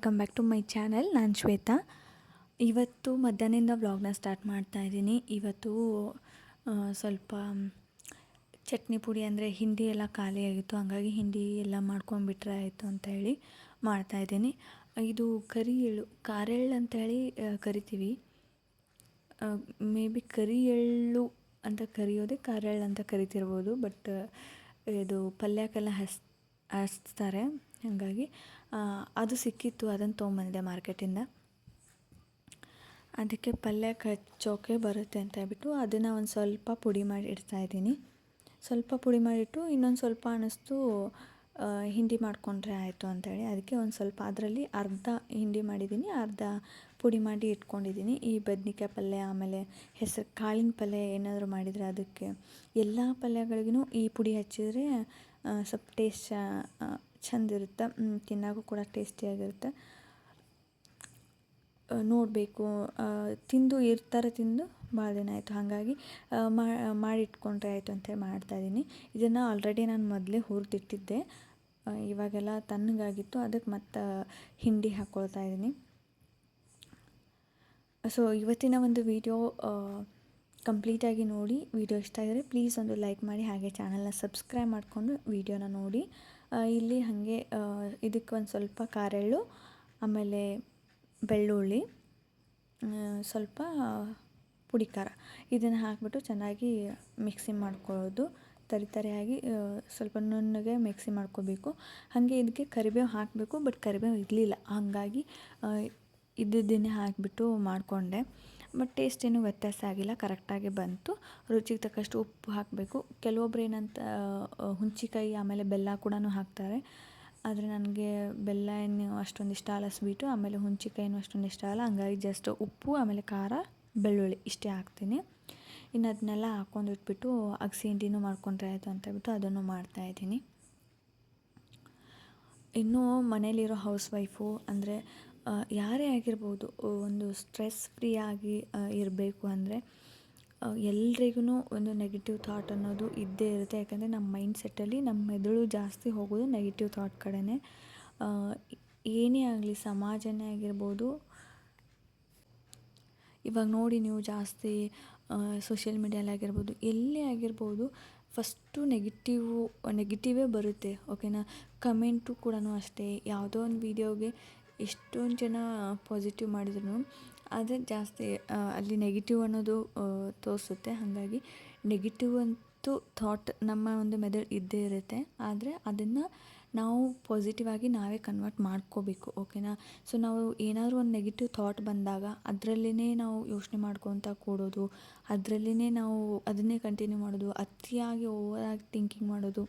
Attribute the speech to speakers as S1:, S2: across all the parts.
S1: Welcome back to my channel ನಾನು ಶ್ವೇತಾ. ಇವತ್ತು ಮಧ್ಯಾಹ್ನದಿಂದ ವ್ಲಾಗ್ನ ಸ್ಟಾರ್ಟ್ ಮಾಡ್ತಾ ಇದ್ದೀನಿ. ಇವತ್ತು ಸ್ವಲ್ಪ ಚಟ್ನಿ ಪುಡಿ ಅಂದರೆ ಹಿಂಡಿ ಎಲ್ಲ ಖಾಲಿಯಾಗಿತ್ತು ಹಾಗಾಗಿ ಹಿಂಡಿ ಎಲ್ಲ ಮಾಡ್ಕೊಂಡ್ಬಿಟ್ರೆ ಆಯಿತು ಅಂತ ಹೇಳಿ ಮಾಡ್ತಾಯಿದ್ದೀನಿ ಇದು ಕರಿ ಎಳ್ಳು ಕಾರೆಳ್ಳು ಅಂತೇಳಿ ಹೇಳಿ ಕರಿತೀವಿ. ಮೇ ಬಿ ಕರಿ ಎಳ್ಳು ಅಂತ ಕರೆಯೋದೇ ಕಾರೆಳ್ಳು ಅಂತ ಕರಿತಿರ್ಬೋದು. ಬಟ್ ಇದು ಪಲ್ಯಕ್ಕೆಲ್ಲ ಹಸ್ ಹಚ್ತಾರೆ ಹಾಗಾಗಿ ಅದು ಸಿಕ್ಕಿತ್ತು, ಅದನ್ನು ತೊಗೊಂಬಂದಿದ್ದೆ ಮಾರ್ಕೆಟಿಂದ. ಅದಕ್ಕೆ ಪಲ್ಯ ಕಚ್ಚೋಕೆ ಬರುತ್ತೆ ಅಂತ ಹೇಳ್ಬಿಟ್ಟು ಅದನ್ನು ಒಂದು ಸ್ವಲ್ಪ ಪುಡಿ ಮಾಡಿ ಇಡ್ತಾ ಇದ್ದೀನಿ. ಸ್ವಲ್ಪ ಪುಡಿ ಮಾಡಿಟ್ಟು ಇನ್ನೊಂದು ಸ್ವಲ್ಪ ಅನ್ನಿಸ್ತು ಹಿಂಡಿ ಮಾಡಿಕೊಂಡ್ರೆ ಆಯಿತು ಅಂತೇಳಿ. ಅದಕ್ಕೆ ಒಂದು ಸ್ವಲ್ಪ, ಅದರಲ್ಲಿ ಅರ್ಧ ಹಿಂಡಿ ಮಾಡಿದ್ದೀನಿ, ಅರ್ಧ ಪುಡಿ ಮಾಡಿ ಇಟ್ಕೊಂಡಿದ್ದೀನಿ. ಈ ಬದ್ನಿಕಾಯಿ ಪಲ್ಯ, ಆಮೇಲೆ ಹೆಸರು, ಕಾಳಿನ ಪಲ್ಯ ಏನಾದರೂ ಮಾಡಿದರೆ ಅದಕ್ಕೆ ಎಲ್ಲ ಪಲ್ಯಗಳಿಗೂ ಈ ಪುಡಿ ಹಚ್ಚಿದರೆ ಸ್ವಲ್ಪ ಟೇಸ್ಟ್ ಚಂದ ಇರುತ್ತೆ ಮ್, ತಿನ್ನೋಕ್ಕೂ ಕೂಡ ಟೇಸ್ಟಿಯಾಗಿರುತ್ತೆ ನೋಡಬೇಕು. ತಿಂದು ಇರ್ತಾರೆ ತಿಂದು ಭಾಳ ದಿನ ಆಯಿತು. ಹಾಗಾಗಿ ಮಾಡಿಟ್ಕೊಂಡ್ರೆ ಆಯಿತು ಅಂತೇಳಿ ಮಾಡ್ತಾಯಿದ್ದೀನಿ ಇದನ್ನು ಆಲ್ರೆಡಿ ನಾನು ಮೊದಲೇ ಹುರಿದಿಟ್ಟಿದ್ದೆ. ಇವಾಗೆಲ್ಲ ತಣ್ಣಗಾಗಿತ್ತು. ಅದಕ್ಕೆ ಮತ್ತೆ ಹಿಂಡಿ ಹಾಕ್ಕೊಳ್ತಾ ಇದ್ದೀನಿ. ಸೊ ಇವತ್ತಿನ ಒಂದು ವಿಡಿಯೋ ಕಂಪ್ಲೀಟಾಗಿ ನೋಡಿ. ವಿಡಿಯೋ ಇಷ್ಟ ಆಗಿದ್ರೆ ಪ್ಲೀಸ್ ಒಂದು ಲೈಕ್ ಮಾಡಿ. ಹಾಗೆ ಚಾನಲ್ನ ಸಬ್ಸ್ಕ್ರೈಬ್ ಮಾಡಿಕೊಂಡು ವಿಡಿಯೋನ ನೋಡಿ. ಇಲ್ಲಿ ಹಾಗೆ ಇದಕ್ಕೆ ಒಂದು ಸ್ವಲ್ಪ ಕಾರೆಳ್ಳು, ಆಮೇಲೆ ಬೆಳ್ಳುಳ್ಳಿ ಸ್ವಲ್ಪ ಪುಡಿ ಖಾರ. ಇದನ್ನು ಹಾಕಿಬಿಟ್ಟು ಚೆನ್ನಾಗಿ ಮಿಕ್ಸಿ ಮಾಡ್ಕೊಳ್ಳೋದು. ತರಿ ತರಿಯಾಗಿ ಸ್ವಲ್ಪ ನುಣ್ಣಗೆ ಮಿಕ್ಸಿ ಮಾಡ್ಕೋಬೇಕು. ಹಾಗೆ ಇದಕ್ಕೆ ಕರಿಬೇವು ಹಾಕಬೇಕು, ಬಟ್ ಕರಿಬೇವು ಇರಲಿಲ್ಲ. ಹಾಗಾಗಿ ಇದ್ದಿದ್ದನ್ನೇ ಹಾಕಿಬಿಟ್ಟು ಮಾಡಿಕೊಂಡೆ. ಬಟ್ ಟೇಸ್ಟ್ ಏನೂ ವ್ಯತ್ಯಾಸ ಆಗಿಲ್ಲ ಕರೆಕ್ಟಾಗಿ ಬಂತು. ರುಚಿಗೆ ತಕ್ಕಷ್ಟು ಉಪ್ಪು ಹಾಕಬೇಕು. ಕೆಲವೊಬ್ರು ಏನಂತ ಹುಣ್ಚಿಕಾಯಿ ಆಮೇಲೆ ಬೆಲ್ಲ ಕೂಡ ಹಾಕ್ತಾರೆ. ಆದರೆ ನನಗೆ ಬೆಲ್ಲ ಏನು ಅಷ್ಟೊಂದು ಇಷ್ಟ ಅಲ್ಲ ಸ್ವೀಟು ಆಮೇಲೆ ಹುಂಚಿಕಾಯಿನೂ ಅಷ್ಟೊಂದು ಇಷ್ಟ ಅಲ್ಲ. ಹಂಗಾಗಿ ಜಸ್ಟ್ ಉಪ್ಪು, ಆಮೇಲೆ ಖಾರ, ಬೆಳ್ಳುಳ್ಳಿ ಇಷ್ಟೇ ಹಾಕ್ತೀನಿ. ಇನ್ನು ಅದನ್ನೆಲ್ಲ ಹಾಕ್ಕೊಂಡು ಇಟ್ಬಿಟ್ಟು ಅಗಸಿ ಹಿಂಡಿನೂ ಮಾಡ್ಕೊಂಡ್ರೆ ಆಯಿತು ಅಂತ ಹೇಳ್ಬಿಟ್ಟು ಅದನ್ನು ಮಾಡ್ತಾಯಿದ್ದೀನಿ ಇನ್ನೂ ಮನೇಲಿರೋ ಹೌಸ್ ವೈಫು ಅಂದರೆ ಯಾರೇ ಆಗಿರ್ಬೋದು ಒಂದು ಸ್ಟ್ರೆಸ್ ಫ್ರೀ ಆಗಿ ಇರಬೇಕು ಅಂದರೆ ಎಲ್ರಿಗೂ ಒಂದು ನೆಗೆಟಿವ್ ಥಾಟ್ ಅನ್ನೋದು ಇದ್ದೇ ಇರುತ್ತೆ. ಯಾಕಂದರೆ ನಮ್ಮ ಮೈಂಡ್ ಸೆಟ್ಟಲ್ಲಿ ನಮ್ಮ ಮೆದುಳು ಜಾಸ್ತಿ ಹೋಗೋದು ನೆಗೆಟಿವ್ ಥಾಟ್ ಕಡೆನೇ. ಏನೇ ಆಗಲಿ, ಸಮಾಜನೇ ಆಗಿರ್ಬೋದು, ಇವಾಗ ನೋಡಿ ನೀವು ಜಾಸ್ತಿ ಸೋಷಿಯಲ್ ಮೀಡಿಯಲ್ಲಿ ಆಗಿರ್ಬೋದು, ಎಲ್ಲೇ ಆಗಿರ್ಬೋದು ಫಸ್ಟು ನೆಗೆಟಿವು ನೆಗೆಟಿವೇ ಬರುತ್ತೆ ಓಕೆನಾ ಕಮೆಂಟು ಕೂಡ ಅಷ್ಟೇ. ಯಾವುದೋ ಒಂದು ವೀಡಿಯೋಗೆ ಎಷ್ಟೊಂದು ಜನ ಪಾಸಿಟಿವ್ ಮಾಡಿದ್ರು ಆದರೆ ಜಾಸ್ತಿ ಅಲ್ಲಿ ನೆಗೆಟಿವ್ ಅನ್ನೋದು ತೋರಿಸುತ್ತೆ. ಹಾಗಾಗಿ ನೆಗೆಟಿವ್ ಅಂತೂ ಥಾಟ್ ನಮ್ಮ ಒಂದು ಮೆದುಳು ಇದ್ದೇ ಇರುತ್ತೆ. ಆದರೆ ಅದನ್ನು ನಾವು ಪಾಸಿಟಿವ್ ಆಗಿ ನಾವೇ ಕನ್ವರ್ಟ್ ಮಾಡ್ಕೋಬೇಕು ಓಕೆನಾ ಸೊ ನಾವು ಏನಾದರೂ ಒಂದು ನೆಗೆಟಿವ್ ಥಾಟ್ ಬಂದಾಗ ಅದರಲ್ಲೇ ನಾವು ಯೋಚನೆ ಮಾಡ್ಕೊತ ಕೂಡೋದು ಅದರಲ್ಲೇ ನಾವು ಅದನ್ನೇ ಕಂಟಿನ್ಯೂ ಮಾಡೋದು, ಅತಿಯಾಗಿ ಓವರಾಗಿ ಥಿಂಕಿಂಗ್ ಮಾಡೋದು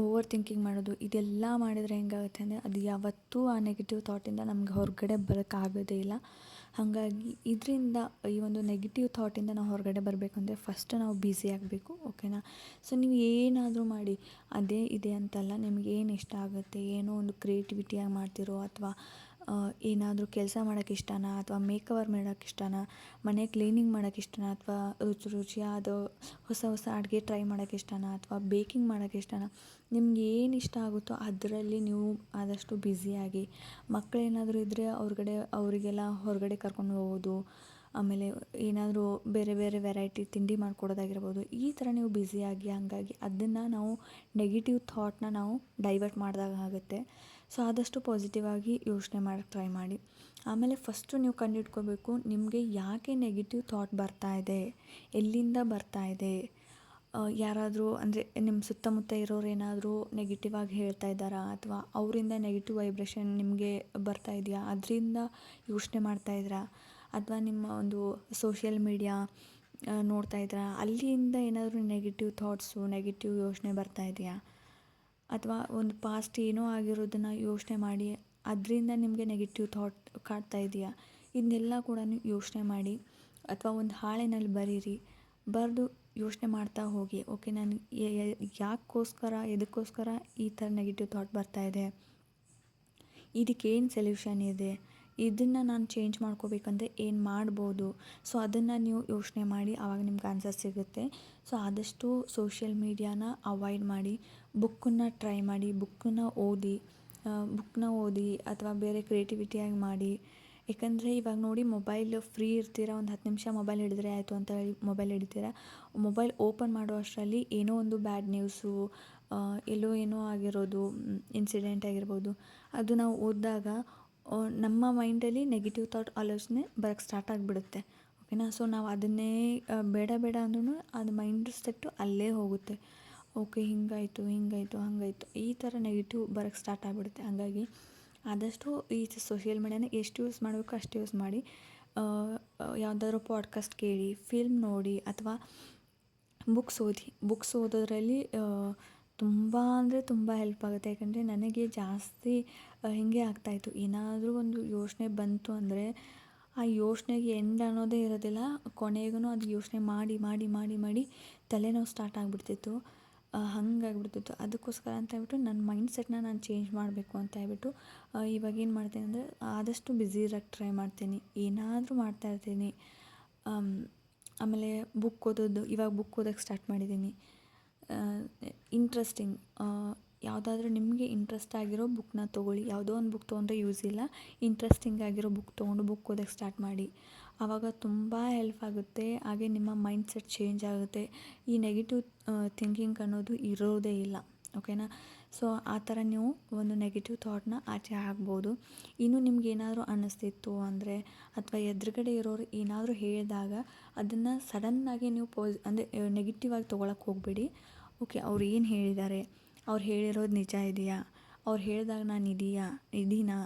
S1: ಓವರ್ ಥಿಂಕಿಂಗ್ ಮಾಡೋದು, ಇದೆಲ್ಲ ಮಾಡಿದರೆ ಹೆಂಗಾಗುತ್ತೆ ಅಂದರೆ ಅದು ಯಾವತ್ತೂ ಆ ನೆಗೆಟಿವ್ ಥಾಟಿಂದ ನಮ್ಗೆ ಹೊರಗಡೆ ಬರೋಕ್ಕಾಗೋದೇ ಇಲ್ಲ. ಹಾಗಾಗಿ ಇದರಿಂದ ಈ ಒಂದು ನೆಗೆಟಿವ್ ಥಾಟಿಂದ ನಾವು ಹೊರಗಡೆ ಬರಬೇಕು ಅಂದರೆ ಫಸ್ಟ್ ನಾವು ಬ್ಯುಸಿ ಆಗಬೇಕು ಓಕೆನಾ ಸೊ ನೀವು ಏನಾದರೂ ಮಾಡಿ, ಅದೇ ಇದೆ ಅಂತಲ್ಲ, ನಿಮ್ಗೆ ಏನು ಇಷ್ಟ ಆಗುತ್ತೆ, ಏನೋ ಒಂದು ಕ್ರಿಯೇಟಿವಿಟಿಯಾಗಿ ಮಾಡ್ತಿರೋ ಅಥವಾ ಏನಾದರೂ ಕೆಲಸ ಮಾಡೋಕ್ಕೆ ಇಷ್ಟನಾ? ಅಥವಾ ಮೇಕವರ್ ಮಾಡೋಕ್ಕೆ ಇಷ್ಟನಾ? ಮನೆ ಕ್ಲೀನಿಂಗ್ ಮಾಡೋಕ್ಕೆ ಇಷ್ಟನಾ? ಅಥವಾ ರುಚಿ ರುಚಿಯಾದ ಹೊಸ ಹೊಸ ಅಡುಗೆ ಟ್ರೈ ಮಾಡೋಕ್ಕೆ ಇಷ್ಟನಾ? ಅಥವಾ ಬೇಕಿಂಗ್ ಮಾಡೋಕ್ಕೆ ಇಷ್ಟನಾ? ನಿಮ್ಗೆ ಏನು ಇಷ್ಟ ಆಗುತ್ತೋ ಅದರಲ್ಲಿ ನೀವು ಆದಷ್ಟು ಬ್ಯುಸಿಯಾಗಿ ಮಕ್ಕಳೇನಾದರೂ ಇದ್ದರೆ ಅವ್ರಗಡೆ, ಅವರಿಗೆಲ್ಲ ಹೊರಗಡೆ ಕರ್ಕೊಂಡು ಹೋಗೋದು. ಆಮೇಲೆ ಏನಾದರೂ ಬೇರೆ ಬೇರೆ ವೆರೈಟಿ ತಿಂಡಿ ಮಾಡಿಕೊಡೋದಾಗಿರ್ಬೋದು. ಈ ಥರ ನೀವು ಬ್ಯುಸಿಯಾಗಿ ಹಾಗಾಗಿ ಅದನ್ನು ನಾವು ನೆಗೆಟಿವ್ ಥಾಟ್ನ ನಾವು ಡೈವರ್ಟ್ ಮಾಡಿದಾಗ ಆಗುತ್ತೆ. ಸೊ ಆದಷ್ಟು ಪಾಸಿಟಿವ್ ಆಗಿ ಯೋಚನೆ ಮಾಡೋಕ್ಕೆ ಟ್ರೈ ಮಾಡಿ. ಆಮೇಲೆ ಫಸ್ಟು ನೀವು ಕಂಡುಹಿಡ್ಕೋಬೇಕು ನಿಮಗೆ ಯಾಕೆ ನೆಗೆಟಿವ್ ಥಾಟ್ ಬರ್ತಾ ಇದೆ? ಎಲ್ಲಿಂದ ಬರ್ತಾ ಇದೆ? ಯಾರಾದರೂ ಅಂದರೆ ನಿಮ್ಮ ಸುತ್ತಮುತ್ತ ಇರೋರು ಏನಾದರೂ ನೆಗೆಟಿವ್ ಆಗಿ ಹೇಳ್ತಾ ಇದ್ದಾರಾ? ಅಥವಾ ಅವರಿಂದ ನೆಗೆಟಿವ್ ವೈಬ್ರೇಷನ್ ನಿಮಗೆ ಬರ್ತಾ ಇದೆಯಾ? ಅದರಿಂದ ಯೋಚನೆ ಮಾಡ್ತಾ ಇದ್ದೀರಾ ಅಥವಾ ನಿಮ್ಮ ಒಂದು ಸೋಷಿಯಲ್ ಮೀಡಿಯಾ ನೋಡ್ತಾ ಇದ್ದೀರಾ ಅಲ್ಲಿಂದ ಏನಾದರೂ ನೆಗೆಟಿವ್ ಥಾಟ್ಸು ನೆಗೆಟಿವ್ ಯೋಚನೆ ಬರ್ತಾ ಇದೆಯಾ? ಅಥವಾ ಒಂದು ಪಾಸ್ಟ್ ಏನೋ ಆಗಿರೋದನ್ನು ಯೋಚನೆ ಮಾಡಿ, ಅದರಿಂದ ನಿಮಗೆ ನೆಗೆಟಿವ್ ಥಾಟ್ ಕಾಡ್ತಾ ಇದೆಯಾ? ಇದನ್ನೆಲ್ಲ ಕೂಡ ಯೋಚನೆ ಮಾಡಿ, ಅಥವಾ ಒಂದು ಹಾಳೆನಲ್ಲಿ ಬರೀರಿ, ಬರೆದು ಯೋಚನೆ ಮಾಡ್ತಾ ಹೋಗಿ. ಓಕೆ ನಾನು ಯಾಕೋಸ್ಕರ ಎದಕ್ಕೋಸ್ಕರ ಈ ಥರ ನೆಗೆಟಿವ್ ಥಾಟ್ ಬರ್ತಾ ಇದೆ? ಇದಕ್ಕೇನು ಸೊಲ್ಯೂಷನ್ ಇದೆ? ಇದನ್ನು ನಾನು ಚೇಂಜ್ ಮಾಡ್ಕೋಬೇಕಂದ್ರೆ ಏನು ಮಾಡ್ಬೋದು? ಸೊ ಅದನ್ನು ನೀವು ಯೋಚನೆ ಮಾಡಿ ಆವಾಗ ನಿಮ್ಗೆ ಆನ್ಸರ್ ಸಿಗುತ್ತೆ. ಸೊ ಆದಷ್ಟು ಸೋಷಿಯಲ್ ಮೀಡಿಯಾನ ಅವಾಯ್ಡ್ ಮಾಡಿ ಬುಕ್ಕನ್ನು ಟ್ರೈ ಮಾಡಿ ಬುಕ್ಕನ್ನು ಓದಿ ಬುಕ್ನ ಓದಿ ಅಥವಾ ಬೇರೆ ಕ್ರಿಯೇಟಿವಿಟಿಯಾಗಿ ಮಾಡಿ. ಯಾಕಂದರೆ ಇವಾಗ ನೋಡಿ ಮೊಬೈಲ್ ಫ್ರೀ ಇರ್ತೀರ? ಒಂದು ಹತ್ತು ನಿಮಿಷ ಮೊಬೈಲ್ ಹಿಡಿದ್ರೆ ಆಯಿತು ಅಂತ ಹೇಳಿ ಮೊಬೈಲ್ ಹಿಡಿತೀರ? ಮೊಬೈಲ್ ಓಪನ್ ಮಾಡೋ ಅಷ್ಟರಲ್ಲಿ ಏನೋ ಒಂದು ಬ್ಯಾಡ್ ನ್ಯೂಸು ಎಲ್ಲೋ ಏನೋ ಆಗಿರೋದು ಇನ್ಸಿಡೆಂಟ್ ಆಗಿರ್ಬೋದು. ಅದು ನಾವು ಓದಿದಾಗ ನಮ್ಮ ಮೈಂಡಲ್ಲಿ ನೆಗೆಟಿವ್ ಥಾಟ್ ಆಲೋಚನೆ ಬರೋಕ್ಕೆ ಸ್ಟಾರ್ಟ್ ಆಗಿಬಿಡುತ್ತೆ. ಓಕೆನಾ ಸೊ ನಾವು ಅದನ್ನೇ ಬೇಡ ಬೇಡ ಅಂದ್ರೂ ಅದು ಮೈಂಡ್ ಸೆಟ್ಟು ಅಲ್ಲೇ ಹೋಗುತ್ತೆ. ಓಕೆ ಹಿಂಗಾಯಿತು ಹಿಂಗಾಯಿತು, ಹಾಗಾಯ್ತು. ಈ ಥರ ನೆಗೆಟಿವ್ ಬರೋಕ್ಕೆ ಸ್ಟಾರ್ಟ್ ಆಗಿಬಿಡುತ್ತೆ. ಹಾಗಾಗಿ ಆದಷ್ಟು ಈ ಸೋಷಿಯಲ್ ಮೀಡಿಯಾನ ಎಷ್ಟು ಯೂಸ್ ಮಾಡಬೇಕು ಅಷ್ಟು ಯೂಸ್ ಮಾಡಿ ಯಾವುದಾದ್ರೂ ಪಾಡ್ಕಾಸ್ಟ್ ಕೇಳಿ ಫಿಲ್ಮ್ ನೋಡಿ, ಅಥವಾ ಬುಕ್ಸ್ ಓದಿ ಬುಕ್ಸ್ ಓದೋದ್ರಲ್ಲಿ ತುಂಬ ಅಂದರೆ ತುಂಬ ಹೆಲ್ಪ್ ಆಗುತ್ತೆ. ಯಾಕಂದರೆ ನನಗೆ ಜಾಸ್ತಿ ಹೀಗೆ ಆಗ್ತಾಯಿತ್ತು ಏನಾದರೂ ಒಂದು ಯೋಚನೆ ಬಂತು ಅಂದರೆ ಆ ಯೋಚನೆಗೆ ಎಂಡ್ ಅನ್ನೋದೇ ಇರೋದಿಲ್ಲ. ಕೊನೆಗೂ ಅದು ಯೋಚನೆ ಮಾಡಿ ಮಾಡಿ ಮಾಡಿ ಮಾಡಿ ತಲೆನೋವು ಸ್ಟಾರ್ಟ್ ಆಗಿಬಿಡ್ತಿತ್ತು. ಹಂಗಾಗ್ಬಿಡ್ತಿತ್ತು. ಅದಕ್ಕೋಸ್ಕರ ಅಂತ ಹೇಳ್ಬಿಟ್ಟು ನನ್ನ ಮೈಂಡ್ ಸೆಟ್ನ ನಾನು ಚೇಂಜ್ ಮಾಡಬೇಕು ಅಂತ ಹೇಳ್ಬಿಟ್ಟು ಇವಾಗ ಏನು ಮಾಡ್ತೀನಿ ಅಂದರೆ ಆದಷ್ಟು ಬ್ಯುಸಿ ಇರೋಕ್ಕೆ ಟ್ರೈ ಮಾಡ್ತೀನಿ. ಏನಾದರೂ ಮಾಡ್ತಾ ಇರ್ತೀನಿ. ಆಮೇಲೆ ಬುಕ್ ಓದೋದು. ಇವಾಗ ಬುಕ್ ಓದೋಕ್ಕೆ ಸ್ಟಾರ್ಟ್ ಮಾಡಿದ್ದೀನಿ. ಇಂಟ್ರೆಸ್ಟಿಂಗ್ ಯಾವುದಾದ್ರೂ ನಿಮಗೆ ಇಂಟ್ರೆಸ್ಟ್ ಆಗಿರೋ ಬುಕ್ನ ತೊಗೊಳ್ಳಿ. ಯಾವುದೋ ಒಂದು ಬುಕ್ ತೊಗೊಂಡ್ರೆ ಯೂಸ್ ಇಲ್ಲ. ಇಂಟ್ರೆಸ್ಟಿಂಗ್ ಆಗಿರೋ ಬುಕ್ ತೊಗೊಂಡು ಬುಕ್ ಓದೋಕ್ಕೆ ಸ್ಟಾರ್ಟ್ ಮಾಡಿ. ಆವಾಗ ತುಂಬ ಹೆಲ್ಪ್ ಆಗುತ್ತೆ. ಹಾಗೆ ನಿಮ್ಮ ಮೈಂಡ್ ಸೆಟ್ ಚೇಂಜ್ ಆಗುತ್ತೆ. ಈ ನೆಗೆಟಿವ್ ಥಿಂಕಿಂಗ್ ಅನ್ನೋದು ಇರೋದೇ ಇಲ್ಲ. ಓಕೆನಾ ಸೊ ಆ ಥರ ನೀವು ಒಂದು ನೆಗೆಟಿವ್ ಥಾಟ್ನ ಆಚೆ ಹಾಕ್ಬೋದು. ಇನ್ನು ನಿಮ್ಗೆ ಏನಾದರೂ ಅನ್ನಿಸ್ತಿತ್ತು ಅಂದರೆ, ಅಥವಾ ಎದುರುಗಡೆ ಇರೋರು ಏನಾದರೂ ಹೇಳಿದಾಗ, ಅದನ್ನು ಸಡನ್ನಾಗಿ ನೀವು ಪಾಸ್ ಅಂದರೆ ನೆಗೆಟಿವ್ ಆಗಿ ತೊಗೊಳಕ್ಕೆ ಹೋಗಬೇಡಿ. ಓಕೆ, ಅವ್ರು ಏನು ಹೇಳಿದ್ದಾರೆ ಅವ್ರು ಹೇಳಿರೋದು ನಿಜ ಇದೆಯಾ? ಅವ್ರು ಹೇಳಿದಾಗ ನಾನು ಇದೆಯಾ? ಇದೀನಾ?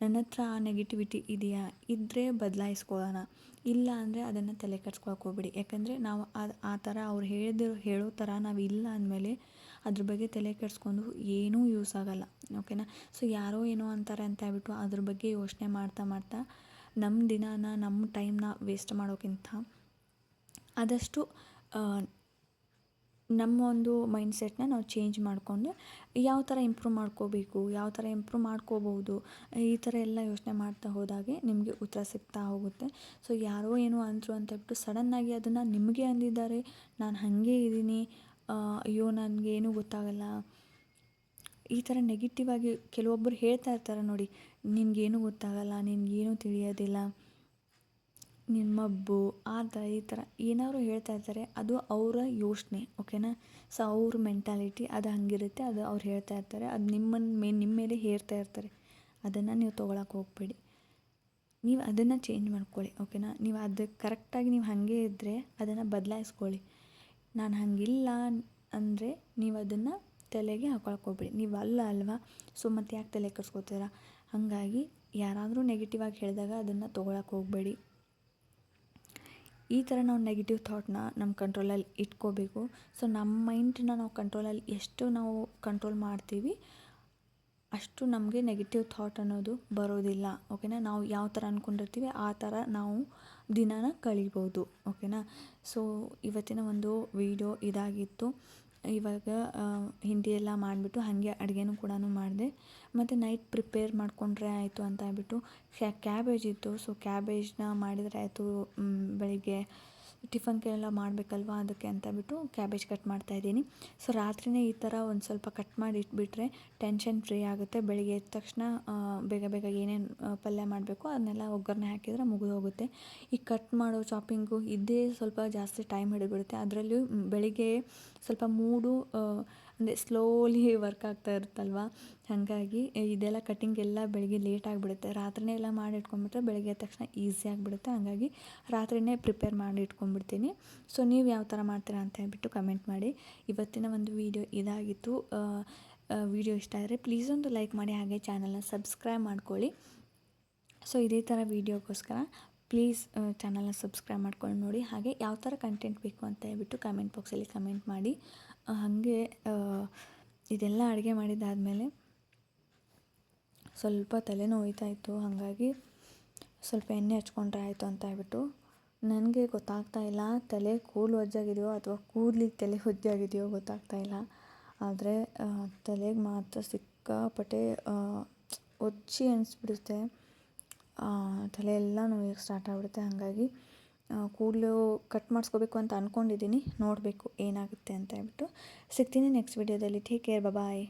S1: ನನ್ನ ಹತ್ರ ಆ ನೆಗೆಟಿವಿಟಿ ಇದೆಯಾ? ಇದ್ದರೆ ಬದಲಾಯಿಸ್ಕೊಳ್ಳೋಣ. ಇಲ್ಲ ಅಂದರೆ ಅದನ್ನು ತಲೆ ಕೆಡ್ಸ್ಕೊಳಕ್ಕೆ ಹೋಗ್ಬಿಡಿ. ಯಾಕಂದರೆ ನಾವು ಅದು ಆ ಥರ ಅವ್ರು ಹೇಳಿದಿರೋ, ಹೇಳೋ ಥರ ನಾವು ಇಲ್ಲ ಅಂದಮೇಲೆ ಅದ್ರ ಬಗ್ಗೆ ತಲೆ ಕೆಡಿಸ್ಕೊಂಡು ಏನೂ ಯೂಸ್ ಆಗೋಲ್ಲ. ಓಕೆನಾ ಸೊ ಯಾರೋ ಏನೋ ಅಂತಾರೆ ಅಂತ ಹೇಳ್ಬಿಟ್ಟು ಅದ್ರ ಬಗ್ಗೆ ಯೋಚನೆ ಮಾಡ್ತಾ ಮಾಡ್ತಾ ನಮ್ಮ ದಿನಾನ ನಮ್ಮ ಟೈಮ್ನ ವೇಸ್ಟ್ ಮಾಡೋಕ್ಕಿಂತ ಆದಷ್ಟು ನಮ್ಮ ಒಂದು ಮೈಂಡ್ಸೆಟ್ನ ನಾವು ಚೇಂಜ್ ಮಾಡಿಕೊಂಡು ಯಾವ ಥರ ಇಂಪ್ರೂವ್ ಮಾಡ್ಕೋಬೇಕು, ಯಾವ ಥರ ಇಂಪ್ರೂವ್ ಮಾಡ್ಕೋಬೋದು ಈ ಥರ ಎಲ್ಲ ಯೋಚನೆ ಮಾಡ್ತಾ ಹೋದಾಗೆ ನಿಮಗೆ ಉತ್ತರ ಸಿಗ್ತಾ ಹೋಗುತ್ತೆ. ಸೊ ಯಾರೋ ಏನೋ ಅಂದರು ಅಂತ ಹೇಳ್ಬಿಟ್ಟು ಸಡನ್ನಾಗಿ ಅದನ್ನು ನಿಮಗೆ ಅಂದಿದ್ದಾರೆ, ನಾನು ಹಾಗೆ ಇದ್ದೀನಿ ಅಯ್ಯೋ, ನನಗೆ ಏನೂ ಗೊತ್ತಾಗಲ್ಲ. ಈ ಥರ ನೆಗೆಟಿವ್ ಆಗಿ ಕೆಲವೊಬ್ಬರು ಹೇಳ್ತಾ ಇರ್ತಾರೆ ನೋಡಿ, ನಿನಗೇನು ಗೊತ್ತಾಗಲ್ಲ, ನಿನಗೇನು ತಿಳಿಯೋದಿಲ್ಲ. ನಿನ್ನ ಮಬ್ಬು ಆ ಥರ ಈ ಥರ ಏನಾದ್ರು ಹೇಳ್ತಾ ಇರ್ತಾರೆ ಅದು ಅವರ ಯೋಚನೆ ಓಕೆನಾ ಸೊ ಅವ್ರ ಮೆಂಟಾಲಿಟಿ ಅದು ಹಂಗಿರುತ್ತೆ, ಅದು ಅವ್ರು ಹೇಳ್ತಾ ಇರ್ತಾರೆ, ಅದು ನಿಮ್ಮನ್ನು ಮೇ ನಿಮ್ಮ ಮೇಲೆ ಹೇರ್ತಾ ಇರ್ತಾರೆ. ಅದನ್ನು ನೀವು ತೊಗೊಳಕ್ಕೆ ಹೋಗಬೇಡಿ. ನೀವು ಅದನ್ನು ಚೇಂಜ್ ಮಾಡ್ಕೊಳ್ಳಿ ಓಕೆನಾ ನೀವು ಅದು ಕರೆಕ್ಟಾಗಿ ನೀವು ಹಾಗೆ ಇದ್ದರೆ ಅದನ್ನು ಬದಲಾಯಿಸ್ಕೊಳ್ಳಿ. ನಾನು ಹಾಗಿಲ್ಲ ಅಂದರೆ ನೀವು ಅದನ್ನು ತಲೆಗೆ ಹಾಕೊಳಕ್ಕೆ ಹೋಗ್ಬೇಡಿ. ನೀವು ಅಲ್ಲ ಅಲ್ವಾ? ಸೊ ಮತ್ತೆ ಯಾಕೆ ತಲೆ ಕೆಡ್ಸ್ಕೊತೀರಾ? ಹಾಗಾಗಿ ಯಾರಾದರೂ ನೆಗೆಟಿವ್ ಆಗಿ ಹೇಳಿದಾಗ ಅದನ್ನು ತೊಗೊಳಕ್ಕೆ ಹೋಗಬೇಡಿ. ಈ ಥರ ನಾವು ನೆಗೆಟಿವ್ ಥಾಟ್ನ ನಮ್ಮ ಕಂಟ್ರೋಲಲ್ಲಿ ಇಟ್ಕೋಬೇಕು. ಸೊ ನಮ್ಮ ಮೈಂಡನ್ನ ನಾವು ಕಂಟ್ರೋಲಲ್ಲಿ ಎಷ್ಟು ನಾವು ಕಂಟ್ರೋಲ್ ಮಾಡ್ತೀವಿ, ಅಷ್ಟು ನಮಗೆ ನೆಗೆಟಿವ್ ಥಾಟ್ ಅನ್ನೋದು ಬರೋದಿಲ್ಲ ಓಕೆನಾ ನಾವು ಯಾವ ಥರ ಅಂದ್ಕೊಂಡಿರ್ತೀವಿ ಆ ಥರ ನಾವು ದಿನಾನ ಕಳಿಬೋದು ಓಕೆನಾ ಸೊ ಇವತ್ತಿನ ಒಂದು ವಿಡಿಯೋ ಇದಾಗಿತ್ತು. ಇವಾಗ ಹಿಂಡಿ ಎಲ್ಲ ಮಾಡಿಬಿಟ್ಟು ಹಾಗೆ ಅಡುಗೆನೂ ಕೂಡ ಮಾಡಿದೆ. ಮತ್ತು ನೈಟ್ ಪ್ರಿಪೇರ್ ಮಾಡಿಕೊಂಡ್ರೆ ಆಯಿತು ಅಂತ ಹೇಳ್ಬಿಟ್ಟು ಕ್ಯಾಬೇಜ್ ಇತ್ತು. ಸೊ ಕ್ಯಾಬೇಜ್ನ ಮಾಡಿದರೆ ಆಯಿತು ಬೆಳಿಗ್ಗೆ ಟಿಫನ್ಗೆಲ್ಲ ಮಾಡಬೇಕಲ್ವ ಅದಕ್ಕೆ ಅಂತ ಬಿಟ್ಟು ಕ್ಯಾಬೇಜ್ ಕಟ್ ಮಾಡ್ತಾ ಇದ್ದೀನಿ. ಸೊ ರಾತ್ರಿನೇ ಈ ಥರ ಒಂದು ಸ್ವಲ್ಪ ಕಟ್ ಮಾಡಿ ಇಟ್ಬಿಟ್ರೆ ಟೆನ್ಷನ್ ಫ್ರೀ ಆಗುತ್ತೆ. ಬೆಳಿಗ್ಗೆ ಎದ್ದ ತಕ್ಷಣ ಬೇಗ ಬೇಗ ಏನೇನು ಪಲ್ಯ ಮಾಡಬೇಕು ಅದನ್ನೆಲ್ಲ ಒಗ್ಗರಣೆ ಹಾಕಿದರೆ ಮುಗಿದು ಹೋಗುತ್ತೆ. ಈ ಕಟ್ ಮಾಡೋ ಚಾಪಿಂಗು ಇದೇ ಸ್ವಲ್ಪ ಜಾಸ್ತಿ ಟೈಮ್ ಹಿಡಿದ್ಬಿಡುತ್ತೆ. ಅದರಲ್ಲೂ ಬೆಳಿಗ್ಗೆ ಸ್ವಲ್ಪ ಮೂಡು ಅಂದರೆ ಸ್ಲೋಲಿ ವರ್ಕ್ ಆಗ್ತಾ ಇರುತ್ತಲ್ವ? ಹಾಗಾಗಿ ಇದೆಲ್ಲ ಕಟ್ಟಿಂಗ್ ಎಲ್ಲ ಬೆಳಗ್ಗೆ ಲೇಟ್ ಆಗಿಬಿಡುತ್ತೆ. ರಾತ್ರಿನೇ ಎಲ್ಲ ಮಾಡಿ ಇಟ್ಕೊಂಡ್ಬಿಟ್ರೆ ಬೆಳಗ್ಗೆ ಎದ್ದ ತಕ್ಷಣ ಈಸಿ ಆಗಿಬಿಡುತ್ತೆ. ಹಾಗಾಗಿ ರಾತ್ರಿಯೇ ಪ್ರಿಪೇರ್ ಮಾಡಿ ಇಟ್ಕೊಂಡ್ಬಿಡ್ತೀನಿ. ಸೊ ನೀವು ಯಾವ ಥರ ಮಾಡ್ತೀರಾ ಅಂತ ಹೇಳ್ಬಿಟ್ಟು ಕಮೆಂಟ್ ಮಾಡಿ. ಇವತ್ತಿನ ಒಂದು ವೀಡಿಯೋ ಇದಾಗಿತ್ತು. ವಿಡಿಯೋ ಇಷ್ಟ ಆದರೆ ಪ್ಲೀಸ್ ಒಂದು ಲೈಕ್ ಮಾಡಿ, ಹಾಗೆ ಚಾನಲ್ನ ಸಬ್ಸ್ಕ್ರೈಬ್ ಮಾಡ್ಕೊಳ್ಳಿ. ಸೊ ಇದೇ ಥರ ವೀಡಿಯೋಗೋಸ್ಕರ ಪ್ಲೀಸ್ ಚಾನಲ್ನ ಸಬ್ಸ್ಕ್ರೈಬ್ ಮಾಡ್ಕೊಂಡು ನೋಡಿ. ಹಾಗೆ ಯಾವ ಥರ ಕಂಟೆಂಟ್ ಬೇಕು ಅಂತ ಹೇಳ್ಬಿಟ್ಟು ಕಮೆಂಟ್ ಬಾಕ್ಸಲ್ಲಿ ಕಮೆಂಟ್ ಮಾಡಿ. ಹಾಗೆ ಇದೆಲ್ಲ ಅಡುಗೆ ಮಾಡಿದ್ದಾದಮೇಲೆ ಸ್ವಲ್ಪ ತಲೆನೋವು ಇತ್ತು. ಹಾಗಾಗಿ ಸ್ವಲ್ಪ ಎಣ್ಣೆ ಹಚ್ಕೊಂಡ್ರೆ ಆಯಿತು ಅಂತ ಹೇಳ್ಬಿಟ್ಟು ನನಗೆ ಗೊತ್ತಾಗ್ತಾ ಇಲ್ಲ. ತಲೆ ಕೂದಲು ಒಜ್ಜಾಗಿದೆಯೋ ಅಥವಾ ಕೂದಲಿಗೆ ತಲೆ ಒಜ್ಜಾಗಿದೆಯೋ ಗೊತ್ತಾಗ್ತಾ ಇಲ್ಲ. ಆದರೆ ತಲೆಗೆ ಮಾತ್ರ ಸಿಕ್ಕಾಪಟ್ಟೆ ಒಜ್ಜಿ ಅನಿಸ್ಬಿಡುತ್ತೆ. ತಲೆ ಎಲ್ಲ ನೋಯಕ್ಕೆ ಸ್ಟಾರ್ಟ್ ಆಗಿಬಿಡುತ್ತೆ. ಹಾಗಾಗಿ ಕೂದಲು ಕಟ್ ಮಾಡಿಸ್ಕೋಬೇಕು ಅಂತ ಅಂದ್ಕೊಂಡಿದ್ದೀನಿ ನೋಡಬೇಕು ಏನಾಗುತ್ತೆ ಅಂತ ಹೇಳ್ಬಿಟ್ಟು. ಸಿಗ್ತೀನಿ ನೆಕ್ಸ್ಟ್ ವಿಡಿಯೋದಲ್ಲಿ ಟೇಕ್ ಕೇರ್ ಬಾಯ್